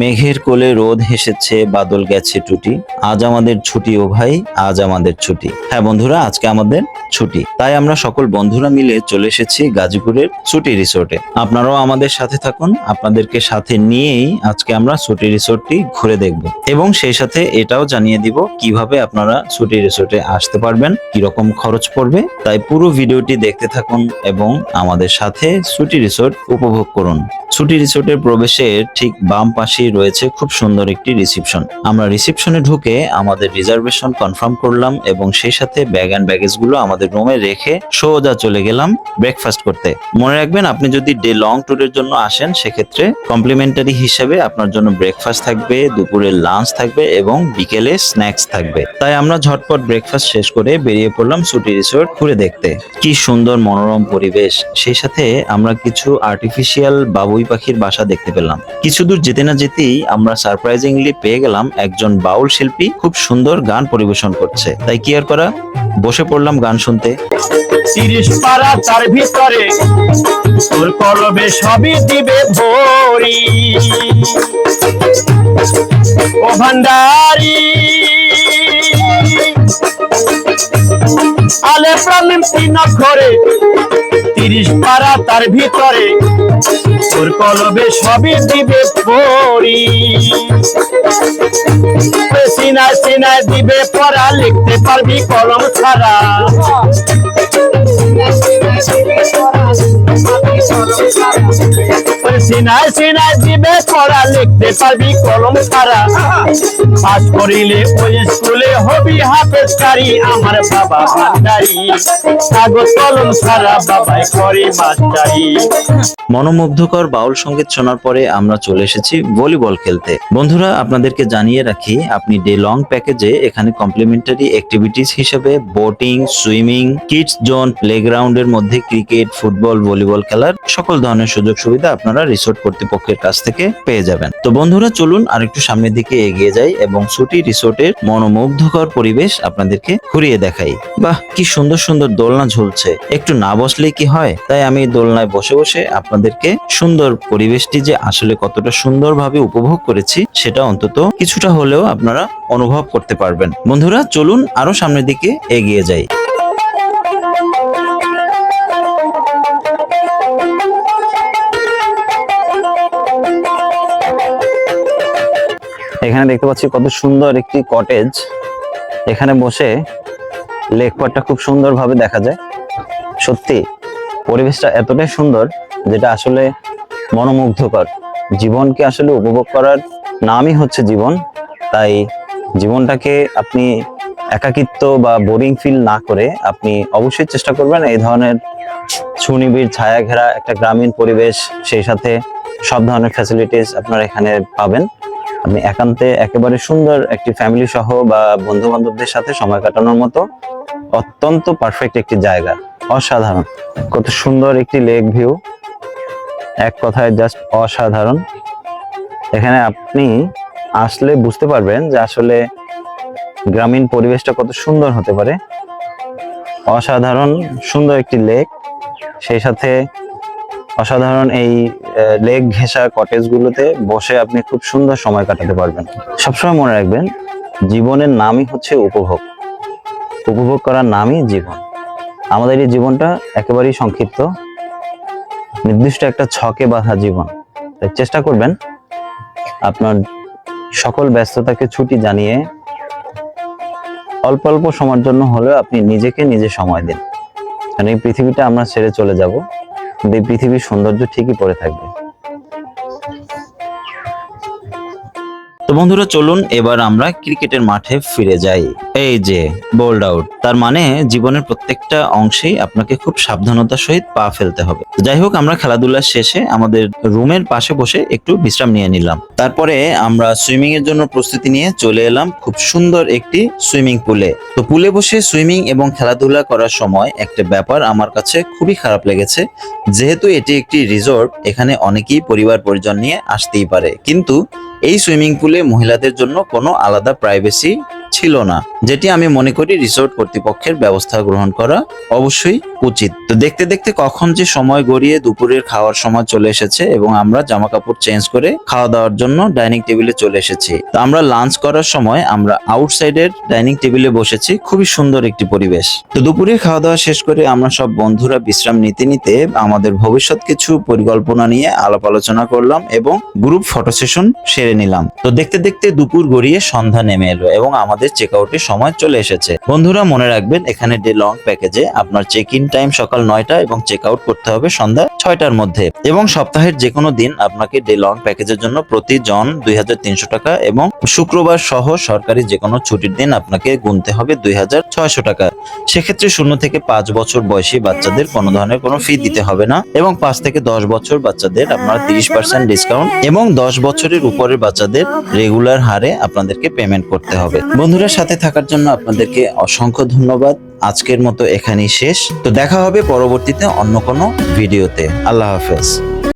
মেঘের কোলে রোদ হেসেছে, বাদল গেছে টুটি। আজ আমাদের ছুটি ও ভাই, আজ আমাদের ছুটি। হ্যাঁ বন্ধুরা, আজকে আমাদের ছুটি। তাই আমরা সকল বন্ধুরা মিলে চলে এসেছি গাজীপুরের ছুটি রিসোর্টে। আপনারাও আমাদের সাথে থাকুন, আপনাদেরকে সাথে নিয়েই আজকে আমরা ছুটি রিসোর্টটি ঘুরে দেখব। এবং সেই সাথে এটাও জানিয়ে দিব কীভাবে আপনারা ছুটি রিসোর্টে আসতে পারবেন, কীরকম খরচ পড়বে। তাই পুরো ভিডিওটি দেখতে থাকুন এবং আমাদের সাথে ছুটি রিসোর্ট উপভোগ করুন। ছুটি রিসোর্টের প্রবেশের ঠিক বাম পাশেই রয়েছে খুব সুন্দর একটি রিসিপশন আমরা রিসিপশনে ঢুকে আমাদের রিজার্ভেশন কনফার্ম করলাম এবং সেই সাথে ব্যাগ অ্যান্ড ব্যাগেজগুলো আমাদের রুমে রেখে সোজা চলে গেলাম ব্রেকফাস্ট করতে। মনে রাখবেন, আপনি যদি ডে লং ট্যুরের জন্য আসেন, সেক্ষেত্রে কমপ্লিমেন্টারি হিসেবে আপনার জন্য ব্রেকফাস্ট থাকবে, দুপুরে লাঞ্চ থাকবে এবং বিকেলে স্ন্যাক্স থাকবে। তাই আমরা ঝটপট ব্রেকফাস্ট শেষ করে বেরিয়ে পড়লাম সুটি রিসোর্ট ঘুরে দেখতে। কি সুন্দর মনোরম পরিবেশ। সেই সাথে আমরা কিছু আর্টিফিশিয়াল বাবুই পাখির বাসা দেখতে পেলাম। কিছু দূর যেতে না যেতেই আমরা সারপ্রাইজিংলি পেয়ে গেলাম একজন বাউল শিল্পী খুব সুন্দর গান পরিবেশন করছে। তাই কি আর করা? বসে পড়লাম গান শুনতে। তিরিশ পারা তার ভিতরে তোর সবই দিবে ভরি। ও ভান্ডারি, আলে প্রাণিম তিন ঘরে তিরিশ পারা তার ভিতরে তোর কলবে সবই দিবে পড়ি। সিনায় সিনায় দিবে পড়া লিখতে পারবি কলম ছাড়া। সিনায় দিবে পড়া লিখতে পারবি কলম ছাড়া। পাস করিলে ওই স্কুলে হবি হাফেজকারী আমার বাবা কাগজ কলম ছাড়া বাবাই করে মাস্টারি মনোমুগ্ধকর বাউল সংগীত শোনার পরে আমরা চলে এসেছি ভলিবল খেলতে। বন্ধুরা, আপনাদেরকে জানিয়ে রাখি, আপনি ডে লং প্যাকেজে এখানে কমপ্লিমেন্টারি অ্যাক্টিভিটিস হিসেবে বোটিং সুইমিং কিডস জোন প্লেগ্রাউন্ডের মধ্যে ক্রিকেট ফুটবল ভলিবল খেলার সকল ধরনের সুযোগ সুবিধা আপনারা রিসোর্ট কর্তৃপক্ষের কাছ থেকে পেয়ে যাবেন। তো বন্ধুরা, চলুন আরেকটু সামনের দিকে এগিয়ে যাই এবং ছুটি রিসোর্টের মনোমুগ্ধকর পরিবেশ আপনাদেরকে ঘুরিয়ে দেখাই। বাহ, কি সুন্দর সুন্দর দোলনা ঝুলছে। একটু না বসলে কি হয়? তাই আমি দোলনায় বসে বসে আপনাদেরকে সুন্দর পরিবেশটি যে আসলে কতটা সুন্দরভাবে উপভোগ করেছি, সেটা অন্তত কিছুটা হলেও আপনারা অনুভব করতে পারবেন। বন্ধুরা, চলুন আরও সামনের দিকে এগিয়ে যাই। এখানে দেখতে পাচ্ছি কত সুন্দর একটি কটেজ এখানে বসে লেকপাটটা খুব সুন্দরভাবে দেখা যায়। সত্যি, পরিবেশটা এতটাই সুন্দর যেটা আসলে মনোমুগ্ধকর। জীবনকে আসলে উপভোগ করার নামই হচ্ছে জীবন। তাই জীবনটাকে আপনি একাকিত্ব বা বোরিং ফিল না করে আপনি অবশ্যই চেষ্টা করবেন এই ধরনের সুনিবিড় ছায়া ঘেরা একটা গ্রামীণ পরিবেশ, সেই সাথে সব ধরনের ফ্যাসিলিটিস আপনারা এখানে পাবেন। আপনি একান্তে একেবারে সুন্দর একটি ফ্যামিলি সহ বা বন্ধু বান্ধবদের সাথে সময় কাটানোর মতো অত্যন্ত পারফেক্ট একটি জায়গা। অসাধারণ। কত সুন্দর একটি লেক ভিউ এক কথায় জাস্ট অসাধারণ। এখানে আপনি আসলে বুঝতে পারবেন যে আসলে গ্রামীণ পরিবেশটা কত সুন্দর হতে পারে। অসাধারণ, সুন্দর একটি লেক সেই সাথে অসাধারণ এই লেক ঘেঁষা কটেজ গুলোতে বসে আপনি খুব সুন্দর সময় কাটাতে পারবেন। সবসময় মনে রাখবেন, জীবনের নামই হচ্ছে উপভোগ। উপভোগ করার নামই জীবন। আমাদের এই জীবনটা একেবারেই সংক্ষিপ্ত। নির্দিষ্ট একটা ছকে বাঁধা জীবন। তাই চেষ্টা করবেন আপনার সকল ব্যস্ততাকে ছুটি জানিয়ে অল্প অল্প সময়ের জন্য হলেও আপনি নিজেকে নিজে সময় দিন। কারণ এই পৃথিবীটা আমরা ছেড়ে চলে যাব। পৃথিবীর সৌন্দর্য ঠিকই পড়ে থাকবে। বন্ধুরা, চলুন এবার আমরা ক্রিকেটের মাঠে ফিরে যাই। এই যে বোল্ড আউট তার মানে জীবনের প্রত্যেকটা অংশেই আপনাকে খুব সাবধানতার সহিত পা ফেলতে হবে। যাই হোক, আমরা খেলাধুলা শেষে আমাদের রুমের পাশে বসে একটু বিশ্রাম নিয়ে নিলাম। তারপরে আমরা সুইমিং এর জন্য প্রস্তুতি নিয়ে চলে এলাম খুব সুন্দর একটি সুইমিং পুলে তো পুলে বসে সুইমিং এবং খেলাধুলা করার সময় একটা ব্যাপার আমার কাছে খুবই খারাপ লেগেছে, যেহেতু এটি একটি রিসোর্ট এখানে অনেকেই পরিবার পরিজন নিয়ে আসতেই পারে। কিন্তু এই সুইমিং পুলে মহিলাদের জন্য কোনো আলাদা প্রাইভেসি ছিল না, যেটি আমি মনে করি রিসোর্ট কর্তৃপক্ষের ব্যবস্থা গ্রহণ করা অবশ্যই উচিত। তো দেখতে দেখতে কখন যে সময় গড়িয়ে দুপুরের খাওয়ার সময় চলে এসেছে এবং আমরা জামা কাপড় চেঞ্জ করে খাওয়া দাওয়ার জন্য ডাইনিং টেবিলে চলে এসেছি। তো আমরা লাঞ্চ করার সময় আমরা আউটসাইডের ডাইনিং টেবিলে বসেছি, খুবই সুন্দর একটি পরিবেশ। তো দুপুরে খাওয়া দাওয়া শেষ করে আমরা সব বন্ধুরা বিশ্রাম নিতে নিতে আমাদের ভবিষ্যৎ কিছু পরিকল্পনা নিয়ে আলাপ আলোচনা করলাম এবং গ্রুপ ফটো সেশন সেরে নিলাম। তো দেখতে দেখতে দুপুর গড়িয়ে সন্ধ্যা নেমে এলো এবং আমাদের চেক আউটের সময় চলে এসেছে। বন্ধুরা, মনে রাখবেন, এখানে ডে লং প্যাকেজে আপনার চেক ইন টাইম সকাল নয়টা এবং চেক আউট করতে হবে সন্ধ্যা ছয়টার মধ্যে। এবং সপ্তাহের যে কোনো দিন আপনাকে ডে লং প্যাকেজের জন্য প্রতি জন দুই হাজার তিনশো টাকা এবং শুক্রবার সহ সরকারি যে কোনো ছুটির দিন আপনাকে গুনতে হবে দুই হাজার টাকা। সেক্ষেত্রে শূন্য থেকে পাঁচ বছর বয়সী বাচ্চাদের কোনো ধরনের কোনো ফি দিতে হবে না এবং পাঁচ থেকে দশ বছর বাচ্চাদের আপনারা তিরিশ পার্সেন্ট ডিসকাউন্ট এবং দশ বছরের উপরের বাচ্চাদের রেগুলার হারে আপনাদেরকে পেমেন্ট করতে হবে। বন্ধুরা, সাথে থাকার জন্য আপনাদেরকে অসংখ্য ধন্যবাদ। আজকের মতো এখানেই শেষ। তো দেখা হবে পরবর্তীতে অন্য কোনো ভিডিওতে আল্লাহ হাফেজ।